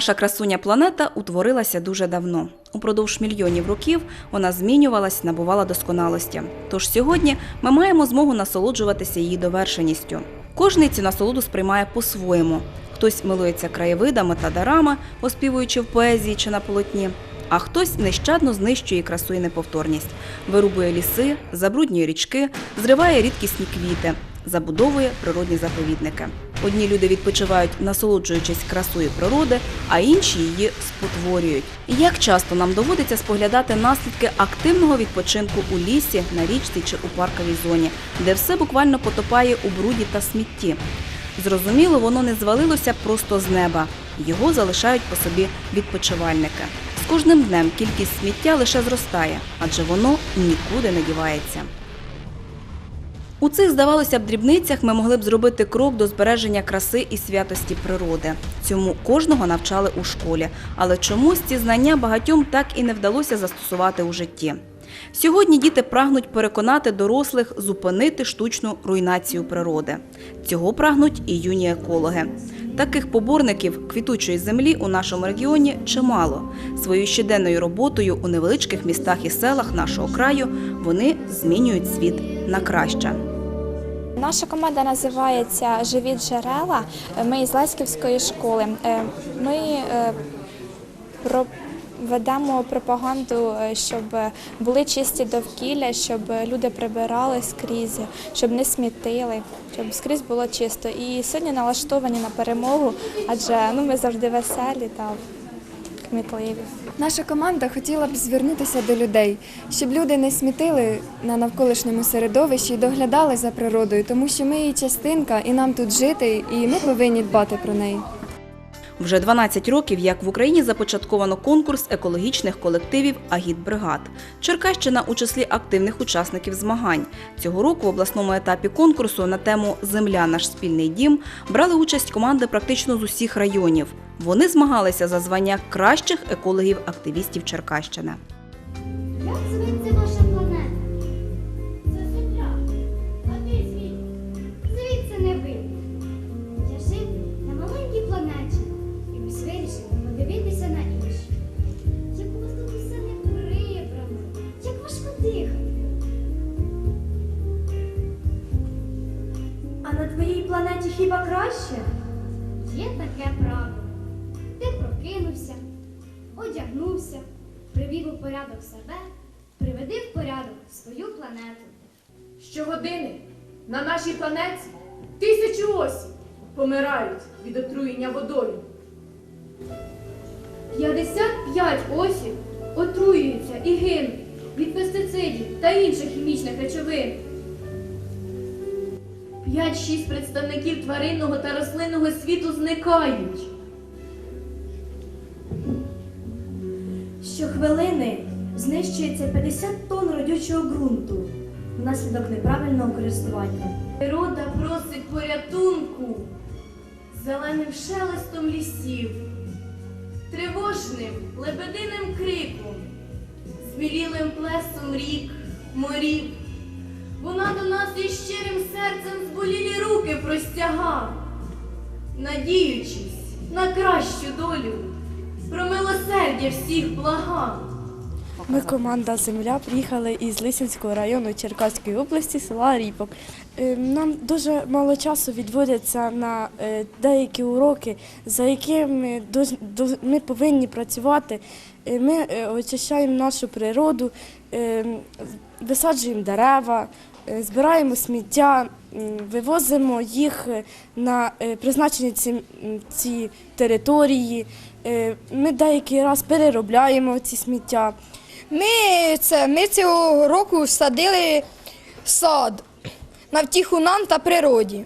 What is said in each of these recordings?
Наша красуня планета утворилася дуже давно. Упродовж мільйонів років вона змінювалась, набувала досконалості. Тож сьогодні ми маємо змогу насолоджуватися її довершеністю. Кожний цю насолоду сприймає по-своєму. Хтось милується краєвидами та дарами, оспівуючи в поезії чи на полотні. А хтось нещадно знищує красу і неповторність, вирубує ліси, забруднює річки, зриває рідкісні квіти, забудовує природні заповідники. Одні люди відпочивають, насолоджуючись красою природи, а інші її спотворюють. Як часто нам доводиться споглядати наслідки активного відпочинку у лісі, на річці чи у парковій зоні, де все буквально потопає у бруді та смітті. Зрозуміло, воно не звалилося просто з неба. Його залишають по собі відпочивальники. З кожним днем кількість сміття лише зростає, адже воно нікуди не дівається. У цих, здавалося б, дрібницях ми могли б зробити крок до збереження краси і святості природи. Цьому кожного навчали у школі, але чомусь ці знання багатьом так і не вдалося застосувати у житті. Сьогодні діти прагнуть переконати дорослих зупинити штучну руйнацію природи. Цього прагнуть і юні екологи. Таких поборників квітучої землі у нашому регіоні чимало. Своєю щоденною роботою у невеличких містах і селах нашого краю вони змінюють світ на краще. Наша команда називається Живі джерела. Ми із Леськівської школи. Е, Ми е, ведемо пропаганду, е, щоб були чисті довкілля, щоб люди прибирали скрізь, щоб не смітили, щоб скрізь було чисто. І сьогодні налаштовані на перемогу, адже ну, ми завжди веселі та кмітливі. Наша команда хотіла б звернутися до людей, щоб люди не смітили на навколишньому середовищі і доглядали за природою, тому що ми її частинка, і нам тут жити, і ми повинні дбати про неї. Вже 12 років, як в Україні започатковано конкурс екологічних колективів Агітбригад. Черкащина у числі активних учасників змагань. Цього року в обласному етапі конкурсу на тему Земля наш спільний дім брали участь команди практично з усіх районів. Вони змагалися за звання кращих екологів-активістів Черкащини. Одягнувся, привів у порядок себе, приведи в порядок свою планету. Щогодини на нашій планеті тисячі осіб помирають від отруєння водою. 55 осіб отруюються і гинуть від пестицидів та інших хімічних речовин. 5-6 представників тваринного та рослинного світу зникають. Щохвилини знищується 50 тонн родючого ґрунту внаслідок неправильного користування. Природа просить порятунку зеленим шелестом лісів, тривожним лебединим криком, змілілим плесом рік, морів. Вона до нас із щирим серцем зболілі руки простяга, надіючись на кращу долю, про милосердя всіх блага. Ми команда Земля приїхали із Лисинського району Черкаської області, села Ріпок. Е, Нам дуже мало часу відводиться на е, деякі уроки, за якими ми повинні працювати. Е, Ми очищаємо нашу природу, висаджуємо дерева, збираємо сміття, вивозимо їх на призначені ці території. Е, Ми деякий раз переробляємо ці сміття. Ми, це, ми цього року садили сад на втіху нам та природі.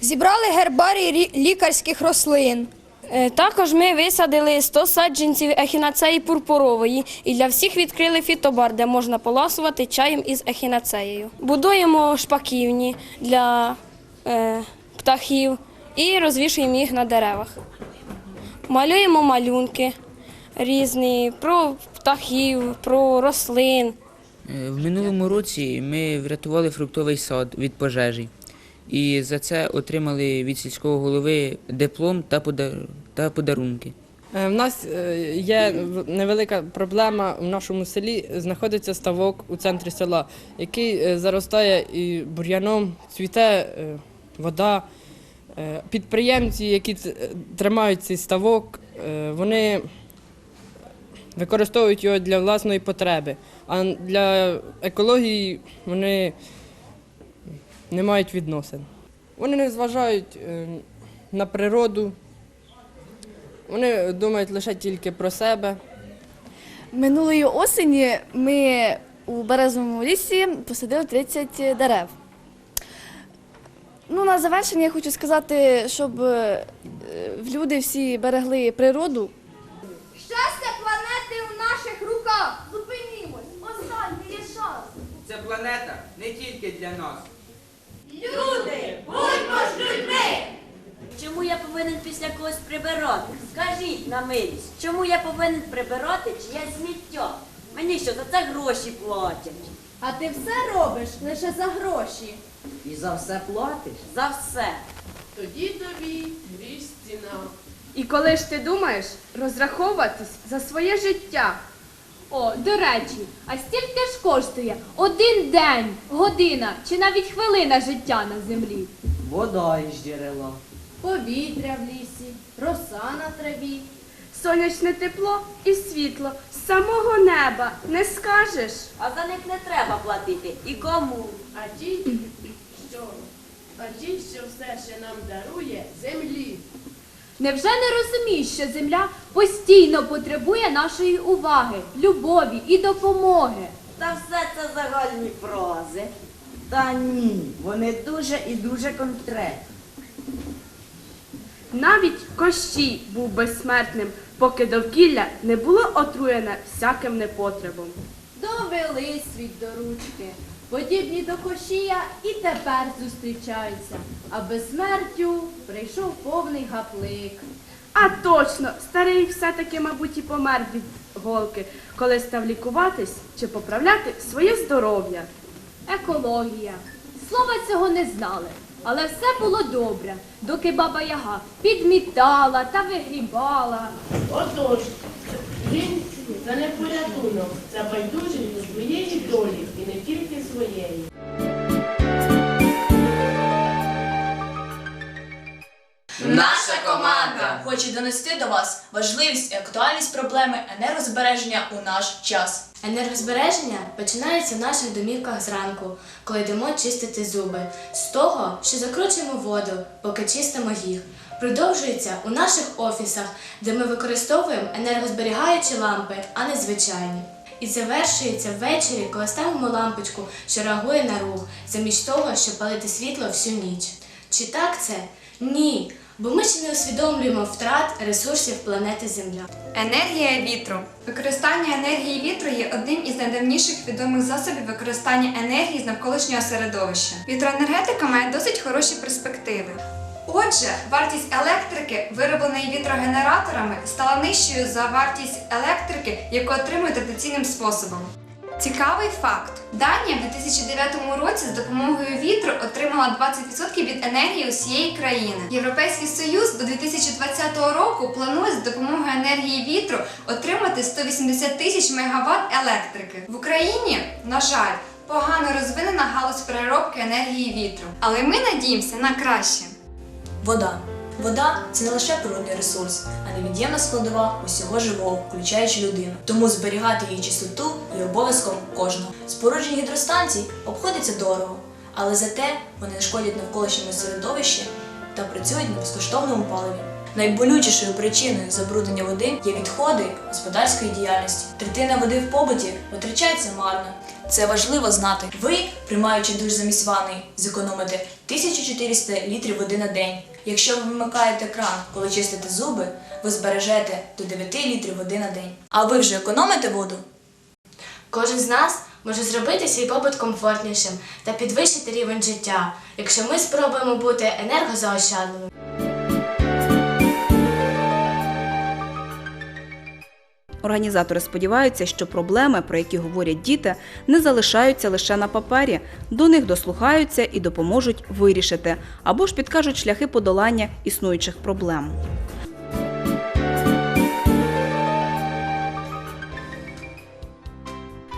Зібрали гербарій лікарських рослин. Е, Також ми висадили 100 саджанців ехінацеї пурпурової і для всіх відкрили фітобар, де можна поласувати чаєм із ехінацеєю. Будуємо шпаківні для е, птахів і розвішуємо їх на деревах. Малюємо малюнки різні про птахів, про рослин. Е, В минулому році ми врятували фруктовий сад від пожежі. і за це отримали від сільського голови диплом та, подарунки. Е, В нас е, є невелика проблема в нашому селі. Знаходиться ставок у центрі села, який е, заростає і бур'яном, цвіте е, вода. Е, Підприємці, які е, тримають цей ставок, е, вони використовують його для власної потреби, а для екології вони не мають відносин. Вони не зважають на природу. Вони думають лише тільки про себе. Минулої осені ми у березовому лісі посадили 30 дерев. Ну, на завершення я хочу сказати, щоб е, люди всі берегли природу, Щастя планети у наших руках. Зупинімось, останній є шанс. Ця планета не тільки для нас. Люди, будьмо ж людьми! Чому я повинен після когось прибирати? Скажіть на милість, чому я повинен прибирати чиєсь сміття? Мені що за це гроші платять? А ти все робиш лише за гроші. І за все платиш? За все. Тоді тобі гріш ціна. І коли ж ти думаєш розраховуватись за своє життя? О, до речі, а стільки ж коштує один день, година чи навіть хвилина життя на землі? Вода із джерела. Повітря в лісі, роса на траві, сонячне тепло і світло з самого неба не скажеш. А за них не треба платити. І кому? А ті, що, а ті, що все ще нам дарує землі. Невже не розумієш, що земля постійно потребує нашої уваги, любові і допомоги? Та все це загальні фрази. Та ні, вони дуже і дуже конкретні. Навіть Кощій був безсмертним, поки довкілля не було отруєне всяким непотребом. Довели світ до ручки, подібні до Кощія і тепер зустрічаються, а безсмертю прийшов повний гаплик. А точно, старий все-таки, мабуть, і помер від голки, коли став лікуватись чи поправляти своє здоров'я. Екологія. Слова цього не знали, але все було добре, доки баба Яга підмітала та вигрібала. Отож, жінці це не порятунок, це байдужість до своєї долі і не тільки своєї. Наша команда хоче донести до вас важливість і актуальність проблеми енергозбереження у наш час. Енергозбереження починається в наших домівках зранку, коли йдемо чистити зуби, з того, що закручуємо воду, поки чистимо їх. Продовжується у наших офісах, де ми використовуємо енергозберігаючі лампи, а не звичайні. І завершується ввечері, коли ставимо лампочку, що реагує на рух, замість того, щоб палити світло всю ніч. Чи так це? Ні. Бо ми ще не усвідомлюємо втрат ресурсів планети Земля. Енергія вітру. Використання енергії вітру є одним із найдавніших відомих засобів використання енергії з навколишнього середовища. Вітроенергетика має досить хороші перспективи. Отже, вартість електрики, виробленої вітрогенераторами, стала нижчою за вартість електрики, яку отримують традиційним способом. Цікавий факт: Данія в 2009 році з допомогою вітру отримала 20% від енергії усієї країни. Європейський Союз до 2020 року планує з допомогою енергії вітру отримати 180 тисяч мегаватт електрики. В Україні, на жаль, погано розвинена галузь переробки енергії вітру. Але ми надіємося на краще. Вода. Вода це не лише природний ресурс, а невід'ємна складова усього живого, включаючи людину. Тому зберігати її чистоту є обов'язком кожного. Спорудження гідростанцій обходиться дорого, але зате вони не шкодять навколишньому середовищі та працюють на безкоштовному паливі. Найболючішою причиною забруднення води є відходи господарської діяльності. Третина води в побуті витрачається марно. Це важливо знати. Ви, приймаючи душ замість ванни, зекономите 1400 літрів води на день. Якщо ви вимикаєте кран, коли чистите зуби, ви збережете до 9 літрів води на день. А ви вже економите воду? Кожен з нас може зробити свій побут комфортнішим та підвищити рівень життя, якщо ми спробуємо бути енергозаощадливими. Організатори сподіваються, що проблеми, про які говорять діти, не залишаються лише на папері. До них дослухаються і допоможуть вирішити або ж підкажуть шляхи подолання існуючих проблем.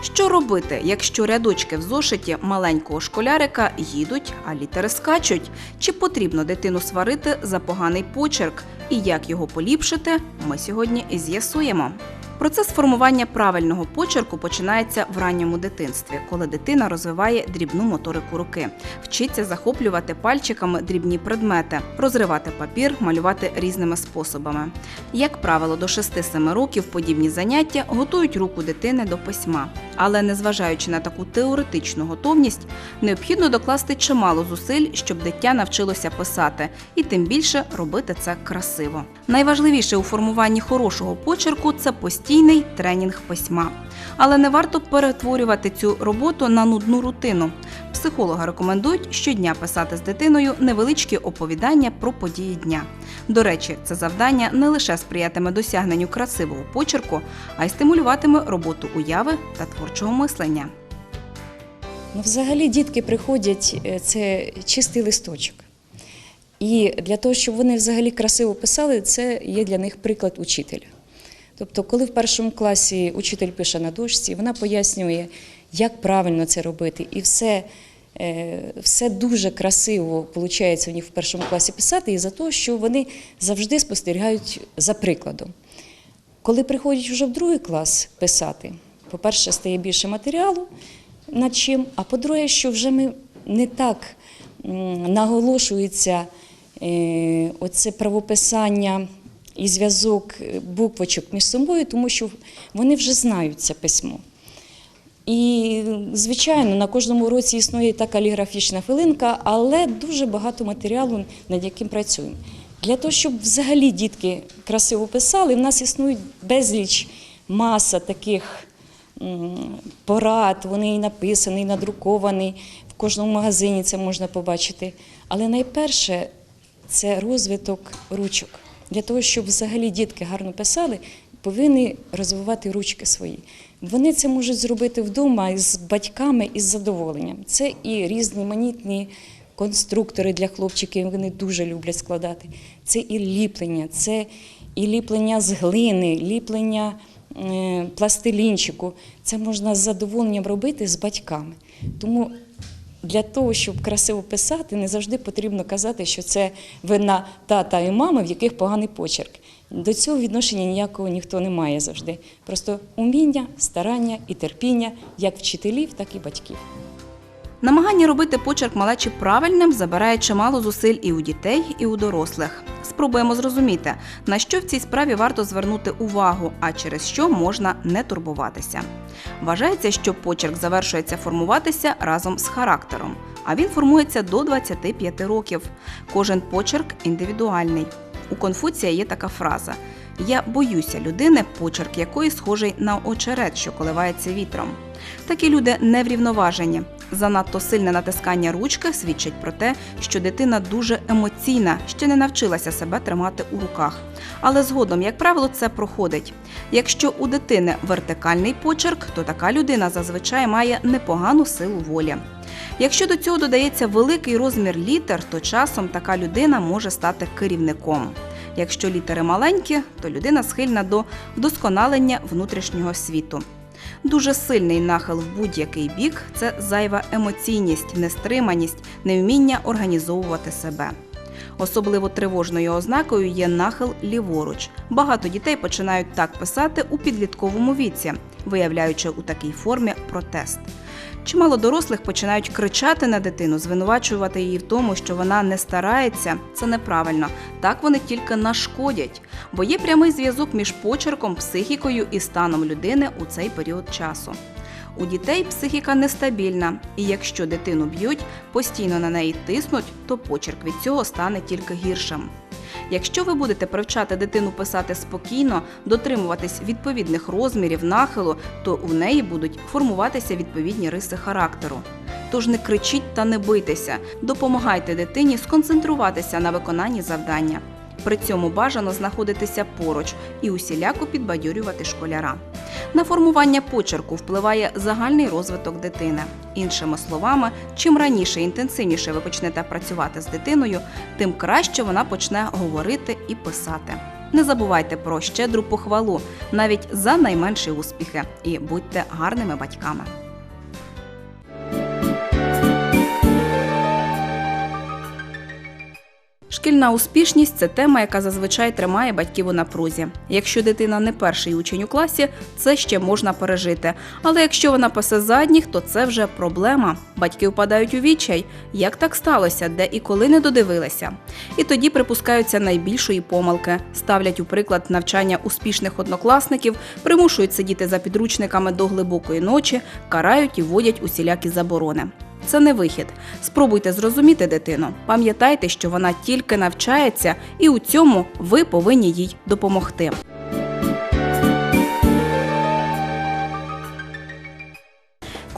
Що робити, якщо рядочки в зошиті маленького школярика їдуть, а літери скачуть? Чи потрібно дитину сварити за поганий почерк? І як його поліпшити, ми сьогодні з'ясуємо. Процес формування правильного почерку починається в ранньому дитинстві, коли дитина розвиває дрібну моторику руки, вчиться захоплювати пальчиками дрібні предмети, розривати папір, малювати різними способами. Як правило, до 6-7 років подібні заняття готують руку дитини до письма. Але незважаючи на таку теоретичну готовність, необхідно докласти чимало зусиль, щоб дитя навчилося писати, і тим більше робити це красиво. Найважливіше у формуванні хорошого почерку це постійний тренінг письма. Але не варто перетворювати цю роботу на нудну рутину. Психологи рекомендують щодня писати з дитиною невеличкі оповідання про події дня. До речі, це завдання не лише сприятиме досягненню красивого почерку, а й стимулюватиме роботу уяви та творчого мислення. Ну, взагалі дітки приходять, е, це чистий листочок. І для того, щоб вони взагалі красиво писали, це є для них приклад учителя. Тобто, коли в першому класі учитель пише на дошці, вона пояснює, як правильно це робити, і все, е, все дуже красиво виходить у них в першому класі писати, і за те, що вони завжди спостерігають за прикладом. Коли приходять вже в другий клас писати, по-перше, стає більше матеріалу над чим, а по-друге, що вже ми не так наголошується е, оце правописання і зв'язок е, буквочок між собою, тому що вони вже знають це письмо. І, звичайно, на кожному році існує та каліграфічна хвилинка, але дуже багато матеріалу, над яким працюємо. Для того, щоб взагалі дітки красиво писали, в нас існують безліч маса таких порад, вони і написані, і надруковані, в кожному магазині це можна побачити. Але найперше це розвиток ручок. Для того, щоб взагалі дітки гарно писали, повинні розвивати ручки свої. Вони це можуть зробити вдома з батьками із задоволенням. Це і різноманітні конструктори для хлопчиків, вони дуже люблять складати. Це і ліплення, це і ліплення з глини, ліплення е, пластилінчику. Це можна з задоволенням робити з батьками. Тому для того, щоб красиво писати, не завжди потрібно казати, що це вина тата і мами, в яких поганий почерк. До цього відношення ніякого ніхто не має завжди. Просто уміння, старання і терпіння як вчителів, так і батьків. Намагання робити почерк малечі правильним забирає чимало зусиль і у дітей, і у дорослих. Спробуємо зрозуміти, на що в цій справі варто звернути увагу, а через що можна не турбуватися. Вважається, що почерк завершується формуватися разом з характером, а він формується до 25 років. Кожен почерк індивідуальний. У Конфуція є така фраза: Я боюся людини, почерк якої схожий на очерет, що коливається вітром. Такі люди неврівноважені. Занадто сильне натискання ручки свідчить про те, що дитина дуже емоційна, ще не навчилася себе тримати у руках. Але згодом, як правило, це проходить. Якщо у дитини вертикальний почерк, то така людина зазвичай має непогану силу волі. Якщо до цього додається великий розмір літер, то часом така людина може стати керівником. Якщо літери маленькі, то людина схильна до вдосконалення внутрішнього світу. Дуже сильний нахил в будь-який бік це зайва емоційність, нестриманість, невміння організовувати себе. Особливо тривожною ознакою є нахил ліворуч. Багато дітей починають так писати у підлітковому віці, виявляючи у такій формі протест. Чимало дорослих починають кричати на дитину, звинувачувати її в тому, що вона не старається. Це неправильно. Так вони тільки нашкодять, бо є прямий зв'язок між почерком, психікою і станом людини у цей період часу. У дітей психіка нестабільна, і якщо дитину б'ють, постійно на неї тиснуть, то почерк від цього стане тільки гіршим. Якщо ви будете привчати дитину писати спокійно, дотримуватись відповідних розмірів нахилу, то у неї будуть формуватися відповідні риси характеру. Тож не кричіть та не бийтеся, допомагайте дитині сконцентруватися на виконанні завдання. При цьому бажано знаходитися поруч і усіляко підбадьорювати школяра. На формування почерку впливає загальний розвиток дитини. Іншими словами, чим раніше і інтенсивніше ви почнете працювати з дитиною, тим краще вона почне говорити і писати. Не забувайте про щедру похвалу навіть за найменші успіхи і будьте гарними батьками. Шкільна успішність це тема, яка зазвичай тримає батьків у напрузі. Якщо дитина не перший учень у класі, це ще можна пережити. Але якщо вона пасе задніх, то це вже проблема. Батьки впадають у відчай. Як так сталося, де і коли не додивилися? І тоді припускаються найбільшої помилки, ставлять у приклад навчання успішних однокласників, примушують сидіти за підручниками до глибокої ночі, карають і вводять усілякі заборони. Це не вихід. Спробуйте зрозуміти дитину. Пам'ятайте, що вона тільки навчається, і у цьому ви повинні їй допомогти.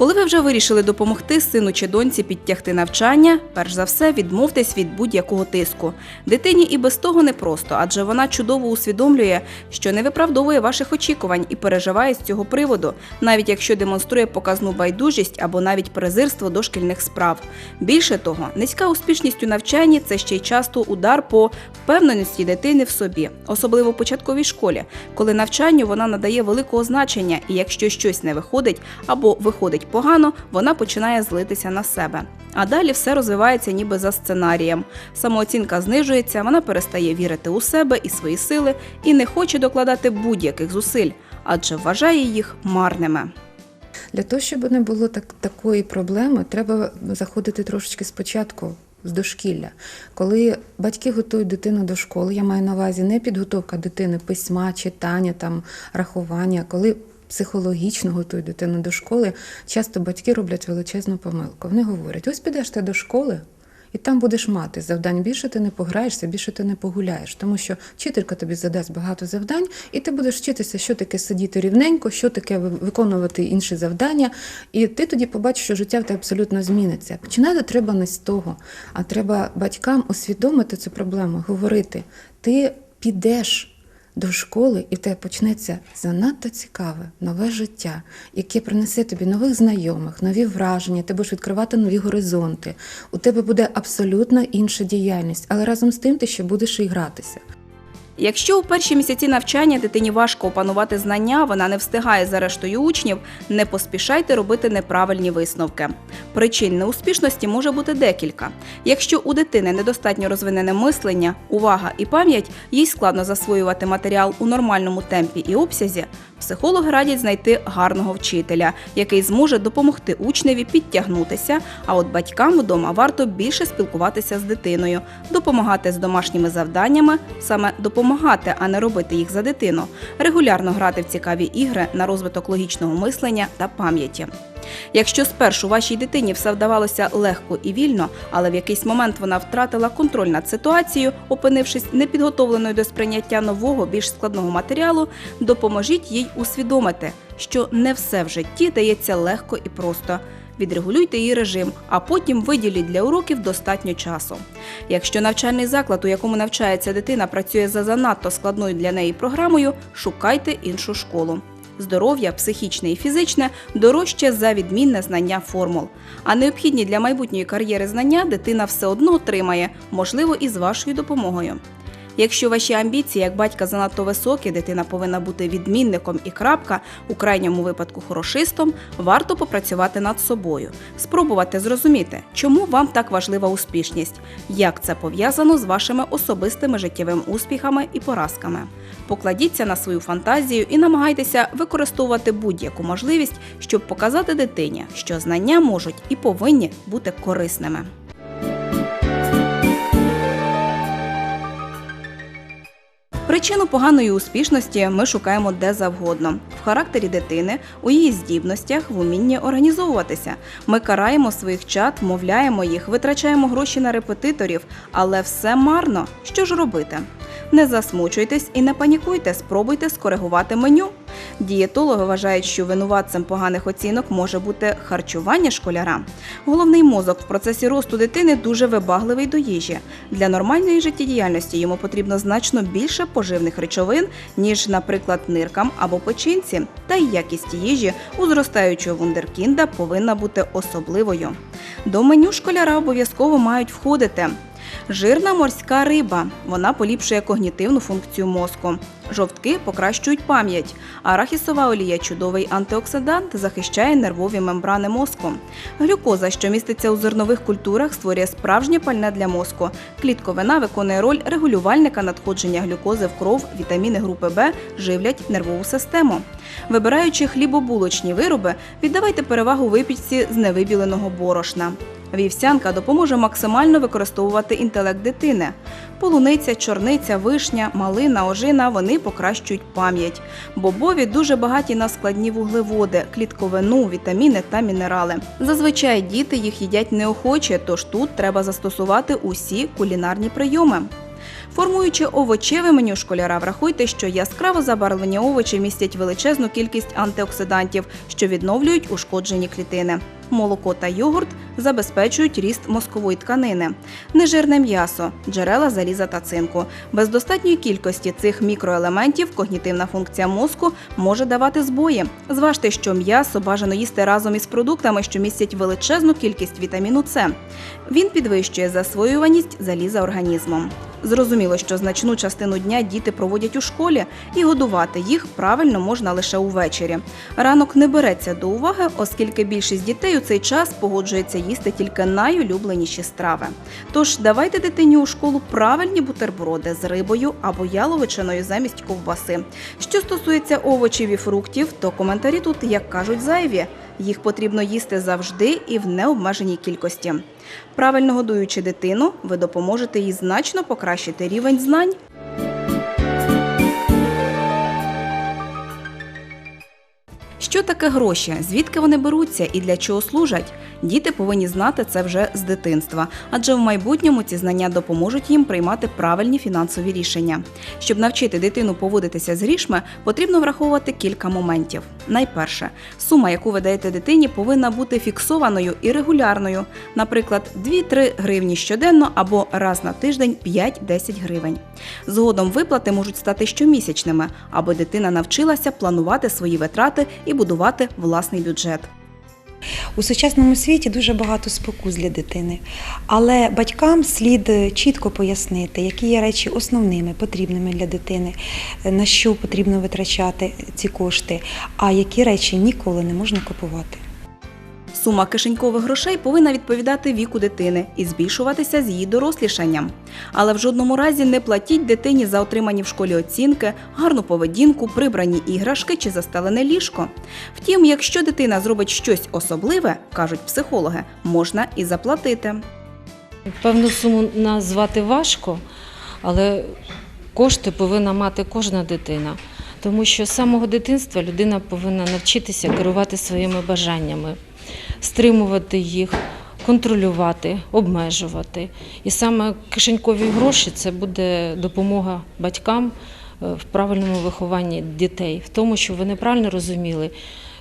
Коли ви вже вирішили допомогти сину чи доньці підтягти навчання, перш за все відмовтесь від будь-якого тиску. Дитині і без того непросто, адже вона чудово усвідомлює, що не виправдовує ваших очікувань і переживає з цього приводу, навіть якщо демонструє показну байдужість або навіть презирство до шкільних справ. Більше того, низька успішність у навчанні це ще й часто удар по впевненості дитини в собі, особливо в початковій школі, коли навчанню вона надає великого значення, і якщо щось не виходить або виходить погано, вона починає злитися на себе. А далі все розвивається ніби за сценарієм. Самооцінка знижується, вона перестає вірити у себе і свої сили і не хоче докладати будь-яких зусиль, адже вважає їх марними. Для того, щоб не було так, такої проблеми, треба заходити трошечки спочатку з дошкілля. Коли батьки готують дитину до школи, я маю на увазі не підготовка дитини письма, читання, там, рахування, коли психологічно готують дитину до школи, часто батьки роблять величезну помилку. Вони говорять: ось підеш ти до школи. І там будеш мати завдань. Більше ти не пограєшся, більше ти не погуляєш, тому що вчителька тобі задасть багато завдань, і ти будеш вчитися, що таке сидіти рівненько, що таке виконувати інші завдання. І ти тоді побачиш, що життя в тебе абсолютно зміниться. Починати треба не з того, а треба батькам усвідомити цю проблему, говорити: ти підеш. До школи, і в тебе почнеться занадто цікаве нове життя, яке принесе тобі нових знайомих, нові враження, ти будеш відкривати нові горизонти. У тебе буде абсолютно інша діяльність, але разом з тим ти ще будеш і гратися. Якщо у перші місяці навчання дитині важко опанувати знання, вона не встигає за рештою учнів, не поспішайте робити неправильні висновки. Причин неуспішності може бути декілька. Якщо у дитини недостатньо розвинене мислення, увага і пам'ять, їй складно засвоювати матеріал у нормальному темпі і обсязі, психологи радять знайти гарного вчителя, який зможе допомогти учневі підтягнутися. А от батькам вдома варто більше спілкуватися з дитиною, допомагати з домашніми завданнями, саме допомагати, а не робити їх за дитину, регулярно грати в цікаві ігри на розвиток логічного мислення та пам'яті. Якщо спершу вашій дитині все вдавалося легко і вільно, але в якийсь момент вона втратила контроль над ситуацією, опинившись непідготовленою до сприйняття нового, більш складного матеріалу, допоможіть їй усвідомити, що не все в житті дається легко і просто. Відрегулюйте її режим, а потім виділіть для уроків достатньо часу. Якщо навчальний заклад, у якому навчається дитина, працює за занадто складною для неї програмою, шукайте іншу школу. Здоров'я, психічне і фізичне дорожче за відмінне знання формул. А необхідні для майбутньої кар'єри знання дитина все одно отримає, можливо, і з вашою допомогою. Якщо ваші амбіції як батька занадто високі, дитина повинна бути відмінником і крапка, у крайньому випадку хорошистом, варто попрацювати над собою, спробувати зрозуміти, чому вам так важлива успішність, як це пов'язано з вашими особистими життєвими успіхами і поразками. Покладіться на свою фантазію і намагайтеся використовувати будь-яку можливість, щоб показати дитині, що знання можуть і повинні бути корисними. Причину поганої успішності ми шукаємо де завгодно в характері дитини, у її здібностях, в умінні організовуватися. Ми караємо своїх чат, мовляємо їх, витрачаємо гроші на репетиторів, але все марно. Що ж робити? Не засмучуйтесь і не панікуйте, спробуйте скоригувати меню. Дієтологи вважають, що винуватцем поганих оцінок може бути харчування школяра. Головний мозок в процесі росту дитини дуже вибагливий до їжі. Для нормальної життєдіяльності йому потрібно значно більше поживних речовин, ніж, наприклад, ниркам або печінці. Та й якість їжі у зростаючого вундеркінда повинна бути особливою. До меню школяра обов'язково мають входити. Жирна морська риба. Вона поліпшує когнітивну функцію мозку. Жовтки покращують пам'ять. Арахісова олія чудовий антиоксидант захищає нервові мембрани мозку. Глюкоза, що міститься у зернових культурах, створює справжнє пальне для мозку. Клітковина виконує роль регулювальника надходження глюкози в кров, вітаміни групи Б живлять нервову систему. Вибираючи хлібобулочні вироби, віддавайте перевагу випічці з невибіленого борошна. Вівсянка допоможе максимально використовувати інтелект дитини. Полуниця, чорниця, вишня, малина, ожина вони покращують пам'ять. Бобові дуже багаті на складні вуглеводи, клітковину, вітаміни та мінерали. Зазвичай діти їх їдять неохоче, тож тут треба застосувати усі кулінарні прийоми. Формуючи овочеве меню школяра, врахуйте, що яскраво забарвлені овочі містять величезну кількість антиоксидантів, що відновлюють ушкоджені клітини. Молоко та йогурт забезпечують ріст мозкової тканини, нежирне м'ясо, джерела заліза та цинку. Без достатньої кількості цих мікроелементів когнітивна функція мозку може давати збої. Зважте, що м'ясо бажано їсти разом із продуктами, що містять величезну кількість вітаміну С. Він підвищує засвоюваність заліза організмом. Зрозуміло, що значну частину дня діти проводять у школі, і годувати їх правильно можна лише увечері. Ранок не береться до уваги, оскільки більшість дітей у цей час погоджується їсти тільки найулюбленіші страви. Тож давайте дитині у школу правильні бутерброди з рибою або яловичиною замість ковбаси. Що стосується овочів і фруктів, то коментарі тут, як кажуть, зайві. Їх потрібно їсти завжди і в необмеженій кількості. Правильно годуючи дитину, ви допоможете їй значно покращити рівень знань. Що таке гроші? Звідки вони беруться і для чого служать? Діти повинні знати це вже з дитинства, адже в майбутньому ці знання допоможуть їм приймати правильні фінансові рішення. Щоб навчити дитину поводитися з грішми, потрібно враховувати кілька моментів. Найперше, сума, яку ви даєте дитині, повинна бути фіксованою і регулярною, наприклад, 2-3 гривні щоденно або раз на тиждень 5-10 гривень. Згодом виплати можуть стати щомісячними, аби дитина навчилася планувати свої витрати і будувати власний бюджет. У сучасному світі дуже багато спокус для дитини, але батькам слід чітко пояснити, які є речі основними, потрібними для дитини, на що потрібно витрачати ці кошти, а які речі ніколи не можна купувати. Сума кишенькових грошей повинна відповідати віку дитини і збільшуватися з її дорослішанням. Але в жодному разі не платіть дитині за отримані в школі оцінки, гарну поведінку, прибрані іграшки чи застелене ліжко. Втім, якщо дитина зробить щось особливе, кажуть психологи, можна і заплатити. Певну суму назвати важко, але кошти повинна мати кожна дитина. Тому що з самого дитинства людина повинна навчитися керувати своїми бажаннями, стримувати їх, контролювати, обмежувати. І саме кишенькові гроші це буде допомога батькам е, в правильному вихованні дітей, в тому, щоб вони правильно розуміли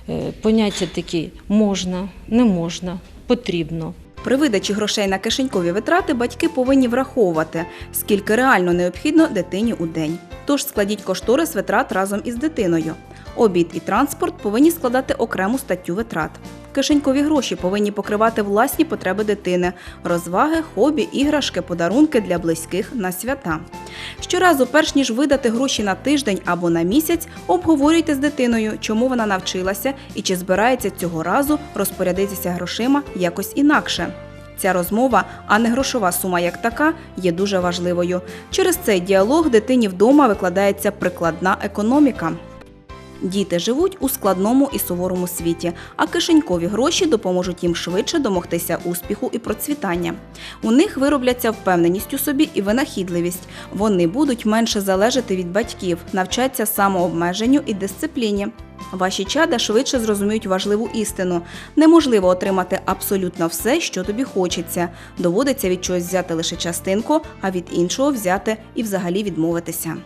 е, поняття такі можна, не можна, потрібно. При видачі грошей на кишенькові витрати батьки повинні враховувати, скільки реально необхідно дитині у день. Тож складіть кошторис витрат разом із дитиною. Обід і транспорт повинні складати окрему статтю витрат. Кишенькові гроші повинні покривати власні потреби дитини, розваги, хобі, іграшки, подарунки для близьких на свята. Щоразу, перш ніж видати гроші на тиждень або на місяць, обговорюйте з дитиною, чому вона навчилася і чи збирається цього разу розпорядитися грошима якось інакше. Ця розмова, а не грошова сума як така, є дуже важливою. Через цей діалог дитині вдома викладається прикладна економіка. Діти живуть у складному і суворому світі, а кишенькові гроші допоможуть їм швидше домогтися успіху і процвітання. У них виробляться впевненість у собі і винахідливість. Вони будуть менше залежати від батьків, навчаться самообмеженню і дисципліні. Ваші чада швидше зрозуміють важливу істину. Неможливо отримати абсолютно все, що тобі хочеться. Доводиться від чогось взяти лише частинку, а від іншого взяти і взагалі відмовитися.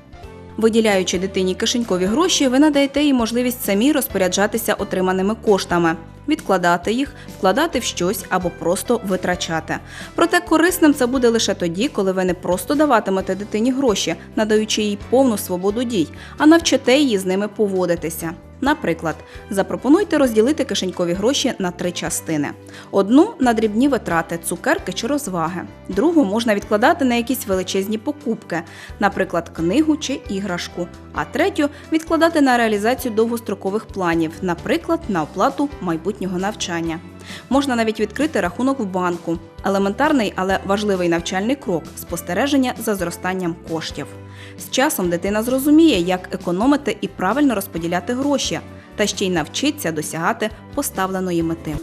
Виділяючи дитині кишенькові гроші, ви надаєте їй можливість самі розпоряджатися отриманими коштами, відкладати їх, вкладати в щось або просто витрачати. Проте корисним це буде лише тоді, коли ви не просто даватимете дитині гроші, надаючи їй повну свободу дій, а навчите її з ними поводитися. Наприклад, запропонуйте розділити кишенькові гроші на три частини: одну на дрібні витрати, цукерки чи розваги, другу можна відкладати на якісь величезні покупки, наприклад, книгу чи іграшку, а третю відкладати на реалізацію довгострокових планів, наприклад, на оплату майбутнього навчання. Можна навіть відкрити рахунок в банку. Елементарний, але важливий навчальний крок спостереження за зростанням коштів. З часом дитина зрозуміє, як економити і правильно розподіляти гроші, та ще й навчиться досягати поставленої мети.